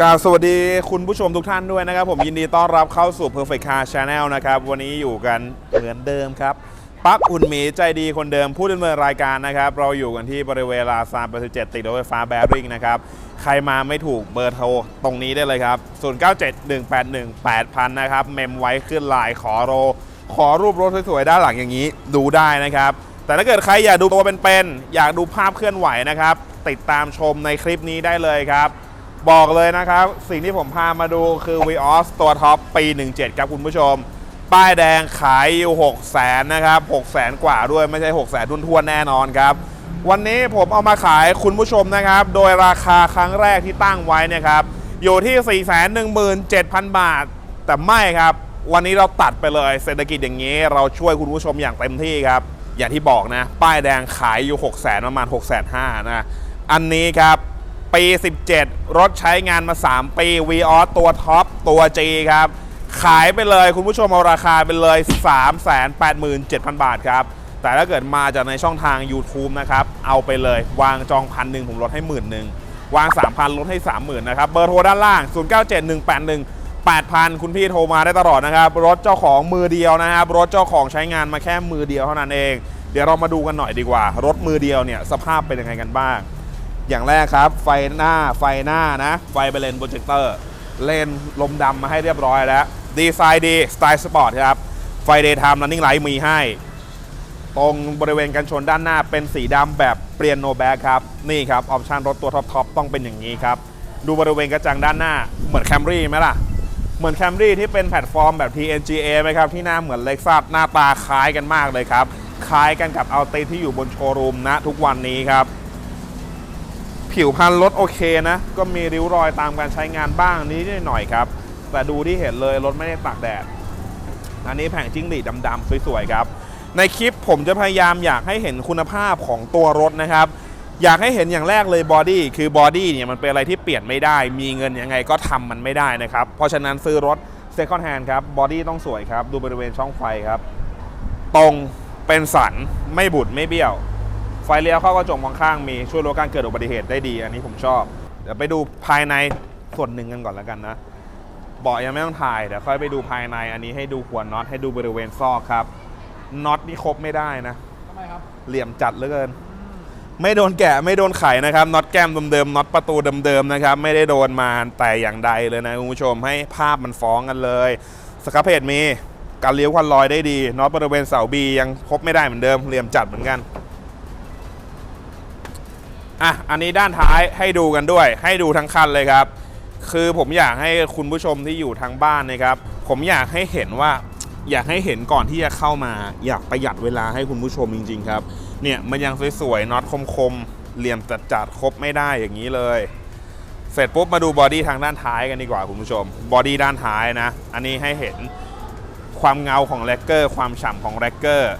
กราบสวัสดีคุณผู้ชมทุกท่านด้วยนะครับผมยินดีต้อนรับเข้าสู่ Perfect Car Channel นะครับ วันนี้อยู่กันเหมือนเดิมครับปั๊กอุ่นหมีใจดีคนเดิมผู้ดำเนินรายการนะครับ เราอยู่กันที่บริเวณลาซาน87ติดรถไฟฟ้าแบริ่งนะครับ ใครมาไม่ถูกเบอร์โทรตรงนี้ได้เลยครับ 0971818000 นะครับ เมมไว้ขึ้นไลน์ขอโร ขอรูปรถสวยๆด้านหลังอย่างนี้ดูได้นะครับ แต่ถ้าเกิดใครอยากดูตัวเป็นๆอยากดูภาพเคลื่อนไหวนะครับ ติดตามชมในคลิปนี้ได้เลยครับ บอกเลยนะครับ สิ่งที่ผมพามาดูคือ Vios ตัวท็อปปี 17 ครับคุณผู้ชม ป้ายแดงขายอยู่6 0แสนนะครับ6 0แสนกว่าด้วยไม่ใช่6 0แสนทุนทวนๆแน่นอนครับ วันนี้ผมเอามาขายคุณผู้ชมนะครับ โดยราคาครั้งแรกที่ตั้งไว้เนะครับ อยู่ที่ 417,000 บาท แต่ไม่ครับ วันนี้เราตัดไปเลยเศรษฐกิจอย่างนี้ เราช่วยคุณผู้ชมอย่างเต็มที่ครับอย่างที่บอกนะ ป้ายแดงขายอยู่ 6 0แสนประมาณ6 5 0 0 0นะอันนี้ครับ ปี 17 รถใช้งานมา 3 ปี v ีออสตัวท็อปตัว G ครับ ขายไปเลยคุณผู้ชมเอาราคาไปเลย 387,000 บาทครับ แต่ถ้าเกิดมาจากในช่องทาง YouTube นะครับ เอาไปเลยวางจองพันหนึ่งผมลดให้หมื่นหนึ่งวาง 3,000 ลดให้ 30,000 นะครับ เบอร์โทรด้านล่าง 097181 8,000 คุณพี่โทรมาได้ตลอดนะครับ รถเจ้าของมือเดียวนะครับ รถเจ้าของใช้งานมาแค่มือเดียวเท่านั้นเอง เดี๋ยวเรามาดูกันหน่อยดีกว่า รถมือเดียวเนี่ยสภาพเป็นยังไงกันบ้าง อย่างแรกครับ ไฟหน้าไฟหน้านะ ไฟเบรเลนโปรเจคเตอร์ เลนลมดำมาให้เรียบร้อยแล้ว ดีไซน์ดีสไตล์สปอร์ตครับ ไฟเดย์ไทม์ running light มีให้ ตรงบริเวณกันชนด้านหน้าเป็นสีดำแบบเปลี่ยนโนแบ็กครับ นี่ครับ ออปชันรถตัวท็อปๆต้องเป็นอย่างนี้ครับ ดูบริเวณกระจังด้านหน้าเหมือนแคมรี่ไหมล่ะเหมือนแคมรี่ที่เป็นแพลตฟอร์มแบบ TNGA ไหมครับ ที่หน้าเหมือนเล็กซัสหน้าตาคล้ายกันมากเลยครับ คล้ายกันกับเอาติที่อยู่บนโชว์รูมนะทุกวันนี้ครับ ผิวพรรณรถโอเคนะ ก็มีริ้วรอยตามการใช้งานบ้างนิดหน่อยครับ แต่ดูที่เห็นเลยรถไม่ได้ตากแดด อันนี้แผงจิ้งหรีดดำๆสวยๆครับ ในคลิปผมจะพยายามอยากให้เห็นคุณภาพของตัวรถนะครับ อยากให้เห็นอย่างแรกเลยบอดี้คือบอดี้เนี่ยมันเป็นอะไรที่เปลี่ยนไม่ได้ มีเงินยังไงก็ทำมันไม่ได้นะครับ เพราะฉะนั้นซื้อรถ Second Hand ครับบอดี้ต้องสวยครับ ดูบริเวณช่องไฟครับ ตรงเป็นสันไม่บุดไม่เบี้ยว ไฟเลี้ยวเข้ากระจกมองข้างมีช่วยลดการเกิดอุบัติเหตุได้ดี อันนี้ผมชอบ เดี๋ยวไปดูภายในส่วนหนึ่งกันก่อนแล้วกันนะเบาะยังไม่ต้องถ่ายเดี๋ยวค่อยไปดูภายในอันนี้ให้ดูหัวน็อตให้ดูบริเวณซอกครับน็อตนี่ครบไม่ได้นะทำไมครับเหลี่ยมจัดเหลือเกิน ไม่โดนแกะไม่โดนไขนะครับน็อตแก้มเดิมๆน็อตประตูเดิมๆนะครับไม่ได้โดนมาแต่อย่างใดเลยนะคุณผู้ชมให้ภาพมันฟ้องกันเลยสครับเพจมีการเลี้ยวควันลอยได้ดีน็อตบริเวณเสาบียังครบไม่ได้เหมือนเดิมเหลี่ยมจัดเหมือนกัน อะอันนี้ด้านท้ายให้ดูกันด้วย ให้ดูทั้งคันเลยครับ คือผมอยากให้คุณผู้ชมที่อยู่ทางบ้านนะครับ ผมอยากให้เห็นว่า อยากให้เห็นก่อนที่จะเข้ามา อยากประหยัดเวลาให้คุณผู้ชมจริง ๆ ครับ เนี่ยมันยังสวยๆน็อตคมๆเหลี่ยมจัดๆครบไม่ได้อย่างนี้เลยเสร็จปุ๊บมาดูบอดี้ทางด้านท้ายกันดีกว่าคุณผู้ชม บอดี้ด้านท้ายนะ อันนี้ให้เห็นความเงาของแร็กเกอร์ความฉ่ำของแร็กเกอร์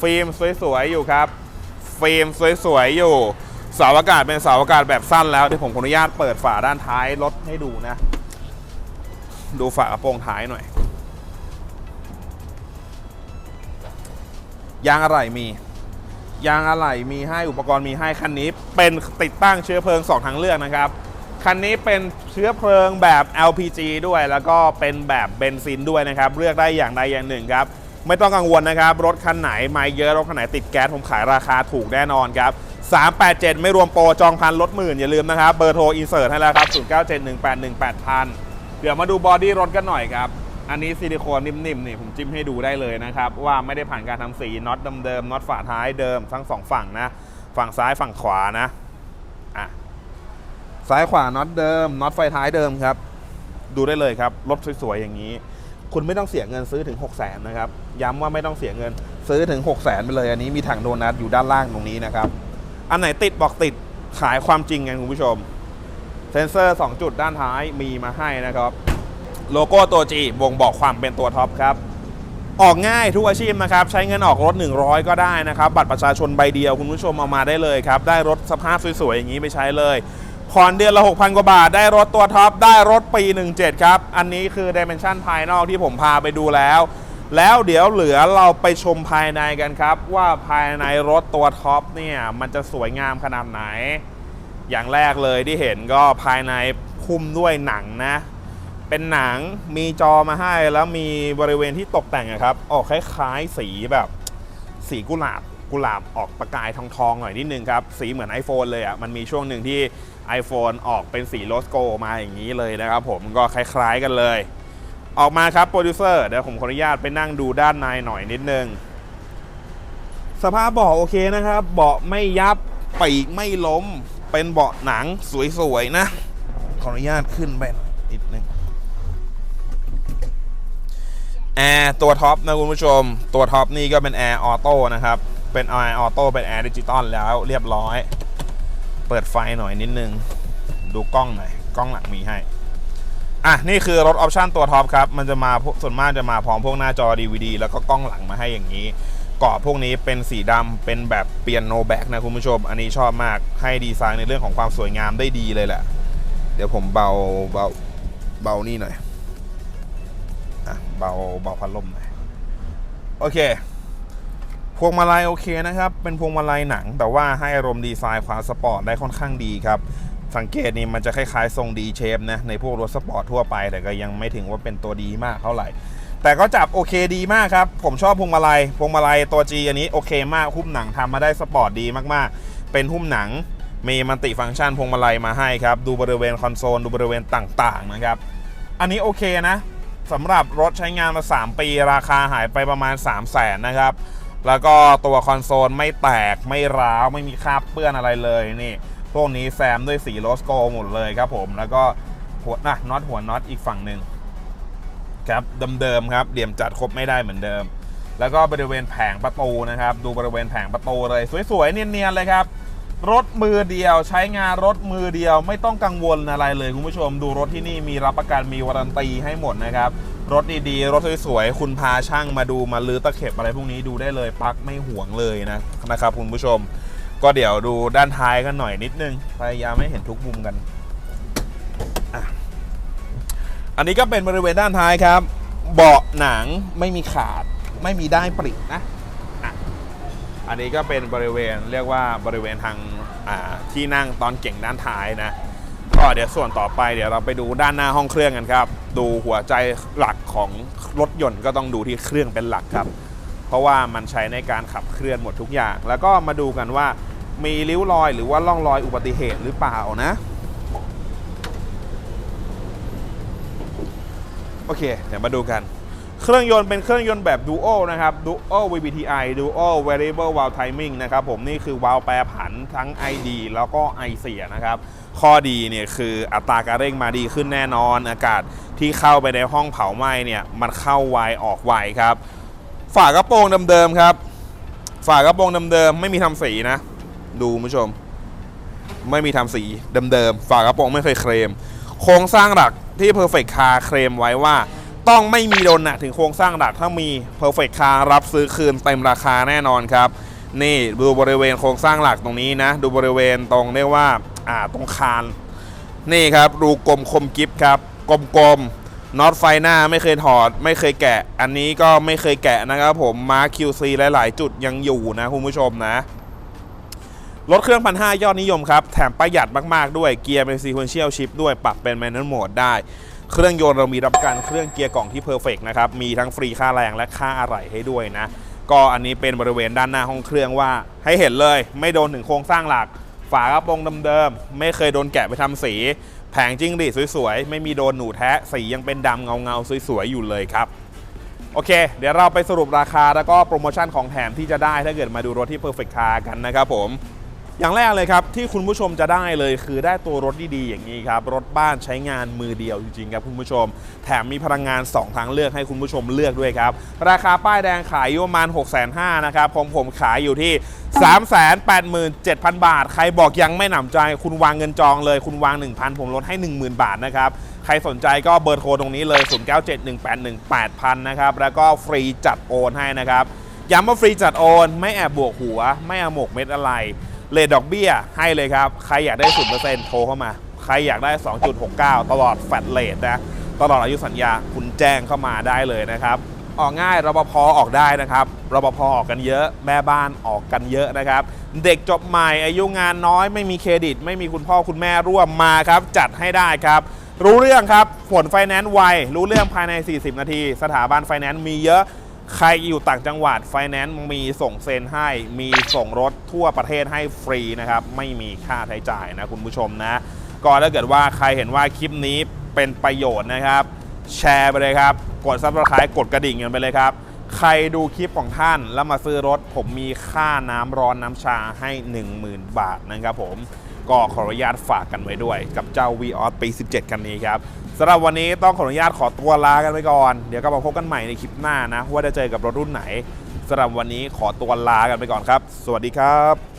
ฟิล์มสวยๆอยู่ครับ ฟิล์มสวยๆอยู่ เสาอากาศเป็นเสาอากาศแบบสั้นแล้วเดี๋ยวผมขออนุญาตเปิดฝาด้านท้ายรถให้ดูนะ ดูฝากระโปรงท้ายหน่อย ยางอะไหล่มี ยางอะไหล่มีให้อุปกรณ์มีให้คันนี้ เป็นติดตั้งเชื้อเพลิง 2 ทางเลือกนะครับคันนี้เป็นเชื้อเพลิงแบบ LPG ด้วยแล้วก็เป็นแบบเบนซินด้วยนะครับ เลือกได้อย่างใดอย่างหนึ่งครับ ไม่ต้องกังวลนะครับ รถคันไหนไม่เยอะรถคันไหนติดแก๊สผมขายราคาถูกแน่นอนครับ 387 ไม่รวมโปรจองพันลดหมื่นอย่าลืมนะครับ เบอร์โทรอินเสิร์ตให้แล้วครับ 0971818000 เดี๋ยวมาดูบอดี้รถกันหน่อยครับ อันนี้ซิลิโคนนิ่มๆนี่ผมจิ้มให้ดูได้เลยนะครับ ว่าไม่ได้ผ่านการทำสีน็อตเดิมๆน็อตฝาท้ายเดิมทั้งสองฝั่งนะ ฝั่งซ้ายฝั่งขวานะอะซ้ายขวาน็อตเดิมน็อตไฟท้ายเดิมครับ ดูได้เลยครับ รถสวยๆอย่างนี้ คุณไม่ต้องเสียเงินซื้อถึง 6 0 0 0 0นนะครับ ย้ำว่าไม่ต้องเสียเงินซื้อถึง 6 0 0 0 0นไปเลย อันนี้มีถังโดนัทอยู่ด้านล่างตรงนี้นะครับ อันไหนติดบอกติดขายความจริงกันคุณผู้ชม เซนเซอร์ 2 จุดด้านท้ายมีมาให้นะครับ โลโก้ตัว G บ่งบอกความเป็นตัวท็อปครับ ออกง่ายทุกอาชีพนะครับ ใช้เงินออกรถ 100 ก็ได้นะครับ บัตรประชาชนใบเดียวคุณผู้ชมเอามาได้เลยครับ ได้รถสภาพสวยๆ อย่างนี้ไปใช้เลยผ่อนเดือนละ 6,000 กว่าบาท ได้รถตัวท็อป ได้รถปี 17 ครับ อันนี้คือดิเมนชันภายนอกที่ผมพาไปดูแล้ว แล้วเดี๋ยวเหลือเราไปชมภายในกันครับ ว่าภายในรถตัวท็อปเนี่ยมันจะสวยงามขนาดไหน อย่างแรกเลยที่เห็นก็ภายในคุมด้วยหนังนะ เป็นหนังมีจอมาให้แล้วมีบริเวณที่ตกแต่งครับ ออกคล้ายๆสีแบบ สีกุหลาบกุหลาบออกประกายทองๆหน่อยนิดนึงครับ สีเหมือน iPhone เลยอะ่ะมันมีช่วงหนึ่งที่ iPhone ออกเป็นสีโลสโกมาอย่างนี้เลยนะครับผมก็คล้ายๆกันเลย ออกมาครับโปรดิวเซอร์เดี๋ยวผมขออนุญาตไปนั่งดูด้านในหน่อยนิดนึง สภาพเบาะโอเคนะครับ เบาะไม่ยับปีกไม่ล้ม เป็นเบาะหนังสวยๆนะ ขออนุญาตขึ้นไปหน่อยนิดนึงแอร์ตัวท็อปนะคุณผู้ชม ตัวท็อปนี่ก็เป็นแอร์ออโต้นะครับ เป็นแอร์ออโต้เป็นแอร์ดิจิตอลแล้วเรียบร้อย เปิดไฟหน่อยนิดนึง ดูกล้องหน่อย กล้องหลังมีให้ อะนี่คือรถออปชันตัวท็อปครับ มันจะมาส่วนมากจะมาพร้อมพวกหน้าจอ DVD แล้วก็กล้องหลังมาให้อย่างนี้เกาะพวกนี้เป็นสีดำเป็นแบบเปียโนแบ็กนะคุณผู้ชม อันนี้ชอบมากให้ดีไซน์ในเรื่องของความสวยงามได้ดีเลยแหละ เดี๋ยวผมเบาเบาเบานี่หน่อยอะเบาเบาพัดลมหน่อยโอเค พวงมาลัยโอเคนะครับ เป็นพวงมาลัยหนัง แต่ว่าให้อารมณ์ดีไซน์ความสปอร์ตได้ค่อนข้างดีครับ สังเกตนี่มันจะคล้ายๆ ทรงดีเชฟนะ ในพวกรถสปอร์ตทั่วไป แต่ก็ยังไม่ถึงว่าเป็นตัวดีมากเท่าไหร่ แต่ก็จับโอเคดีมากครับ ผมชอบพวงมาลัย พวงมาลัยตัว G อันนี้โอเคมากหุ้มหนังทำมาได้สปอร์ตดีมากๆ เป็นหุ้มหนังมีมัลติฟังก์ชันพวงมาลัยมาให้ครับ ดูบริเวณคอนโซล ดูบริเวณต่างๆนะครับ อันนี้โอเคนะสำหรับรถใช้งานมา 3 ปีราคาหายไปประมาณ 3 0 0แสนนะครับ แล้วก็ตัวคอนโซลไม่แตกไม่ร้าวไม่มีคราบเปื้อนอะไรเลยนี่ พวกนี้แซมด้วยสีโลสโกหมดเลยครับผมแล้วก็หัวนะน็อตหัวน็อตอีกฝั่งหนึ่งครับเดิมๆครับเหลี่ยมจัดครบไม่ได้เหมือนเดิม แล้วก็บริเวณแผงประตูนะครับ ดูบริเวณแผงประตูเลย สวยๆเนียนๆเลยครับ รถมือเดียวใช้งานรถมือเดียว ไม่ต้องกังวลอะไรเลยคุณผู้ชม ดูรถที่นี่มีรับประกันมีวารันตีให้หมดนะครับ รถดีๆ รถสวยๆคุณพาช่างมาดูมาลื้อตะเข็บอะไรพวกนี้ดูได้เลยปักไม่ห่วงเลยนะนะครับคุณผู้ชม ก็เดี๋ยวดูด้านท้ายกันหน่อยนิดนึง พยายามให้เห็นทุกมุมกัน อันนี้ก็เป็นบริเวณด้านท้ายครับ เบาะหนังไม่มีขาด ไม่มีได้ปรินะอันนี้ก็เป็นบริเวณเรียกว่าบริเวณทางที่นั่งตอนเก่งด้านท้ายนะก็เดี๋ยวส่วนต่อไปเดี๋ยวเราไปดูด้านหน้าห้องเครื่องกันครับ ดูหัวใจหลักของรถยนต์ก็ต้องดูที่เครื่องเป็นหลักครับ เพราะว่ามันใช้ในการขับเคลื่อนหมดทุกอย่าง แล้วก็มาดูกันว่ามีริ้วรอยหรือว่าร่องรอยอุบัติเหตุหรือเปล่านะ โอเค เดี๋ยวมาดูกัน เครื่องยนต์เป็นเครื่องยนต์แบบ Duo นะครับ Duo VVTi Duo Variable Valve Timing นะครับผมนี่คือวาล์วแปรผันทั้ง ID แล้วก็ i เสียนะครับข้อดีเนี่ยคืออัตราการเร่งมาดีขึ้นแน่นอน อากาศที่เข้าไปในห้องเผาไหม้เนี่ยมันเข้าไวออกไวครับ ฝากระโปรงเดิมๆครับ ฝากระโปรงเดิมๆไม่มีทำสีนะ ดูผู้ชม ไม่มีทำสีเดิมๆฝากระโปรงไม่เคยเคลม โครงสร้างหลักที่ Perfect Car เคลมไว้ว่า ต้องไม่มีโดนหนักถึงโครงสร้างหลักถ้ามี Perfect Car รับซื้อคืนเต็มราคาแน่นอนครับนี่ดูบริเวณโครงสร้างหลักตรงนี้นะ ดูบริเวณตรงเรียกว่าอ่าตรงคาน นี่ครับรูกลมคมกิฟครับกลมๆ น็อตไฟหน้าไม่เคยถอด ไม่เคยแกะ อันนี้ก็ไม่เคยแกะนะครับผมมาร์ค QC หลาย ๆ จุดยังอยู่นะคุณผู้ชมนะรถเครื่องพันห้ายอดนิยมครับ แถมประหยัดมาก ๆ ด้วยเกียร์เป็น sequential shift ด้วยปรับเป็น manual mode ได้ เครื่องยนต์เรามีรับกันเครื่องเกียร์กล่องที่ perfect นะครับ มีทั้งฟรีค่าแรงและค่าอะไหล่ให้ด้วยนะ ก็อันนี้เป็นบริเวณด้านหน้าห้องเครื่องว่า ให้เห็นเลย ไม่โดนถึงโครงสร้างหลัก ฝากระโปรงเดิมๆไม่เคยโดนแกะไปทำสี ผงจิ้งหรีดสวยๆ ไม่มีโดนหนูแท้สียังเป็นดำเงาๆ สวยๆ อยู่เลยครับ โอเค เดี๋ยวเราไปสรุปราคาแล้วก็โปรโมชั่นของแถมที่จะได้ถ้าเกิดมาดูรถที่ Perfect Car กันนะครับผม อย่างแรกเลยครับ ที่คุณผู้ชมจะได้เลยคือได้ตัวรถดีๆ อย่างนี้ครับ รถบ้านใช้งานมือเดียวจริงๆครับคุณผู้ชม แถมมีพลังงาน 2 ทางเลือกให้คุณผู้ชมเลือกด้วยครับ ราคาป้ายแดงขายอยู่ประมาณ 6 5 0 0 0นะครับผมผมขายอยู่ที่ 387,000 บาท ใครบอกยังไม่หนำใจ คุณวางเงินจองเลย คุณวาง 1,000 ผมลดให้ 10,000 บาทนะครับใครสนใจก็เบอร์โทรตรงนี้เลย 0971818000 นะครับ แล้วก็ฟรีจัดโอนให้นะครับ ย้ำว่าฟรีจัดโอน ไม่แอบบวกหัว ไม่เอาหมกเม็ดอะไร เลทดอกเบี้ยให้เลยครับ ใครอยากได้0%โทรเข้ามา ใครอยากได้ 2.69 ตลอดแฟลตเลทนะ ตลอดอายุสัญญาคุณแจ้งเข้ามาได้เลยนะครับ ออกง่ายรปภออกได้นะครับรปภออกกันเยอะ แม่บ้านออกกันเยอะนะครับ เด็กจบใหม่อายุงานน้อยไม่มีเครดิต ไม่มีคุณพ่อคุณแม่ร่วมมาครับ จัดให้ได้ครับรู้เรื่องครับ ผลไฟแนนซ์ไว รู้เรื่องภายใน 40 นาที สถาบันไฟแนนซ์มีเยอะ ใครอยู่ต่างจังหวัดไฟแนนซ์มีส่งเซ็นให้ มีส่งรถทั่วประเทศให้ฟรีนะครับ ไม่มีค่าใช้จ่ายนะคุณผู้ชมนะ ก็ถ้าเกิดว่าใครเห็นว่าคลิปนี้เป็นประโยชน์นะครับ แชร์ไปเลยครับ กดซับสไครต์กดกระดิ่งกันไปเลยครับ ใครดูคลิปของท่านแล้วมาซื้อรถ ผมมีค่าน้ำร้อนน้ำชาให้ 10,000 บาทนะครับผม ก็ขออนุญาตฝากกันไว้ด้วย กับเจ้า v ีออสปี 17 คันนี้ครับสำหรับวันนี้ต้องขออนุญาตขอตัวลากันไปก่อน เดี๋ยวก็มาพบกันใหม่ในคลิปหน้านะ ว่าจะเจอกับรถรุ่นไหนสำหรับวันนี้ขอตัวลากันไปก่อนครับ สวัสดีครับ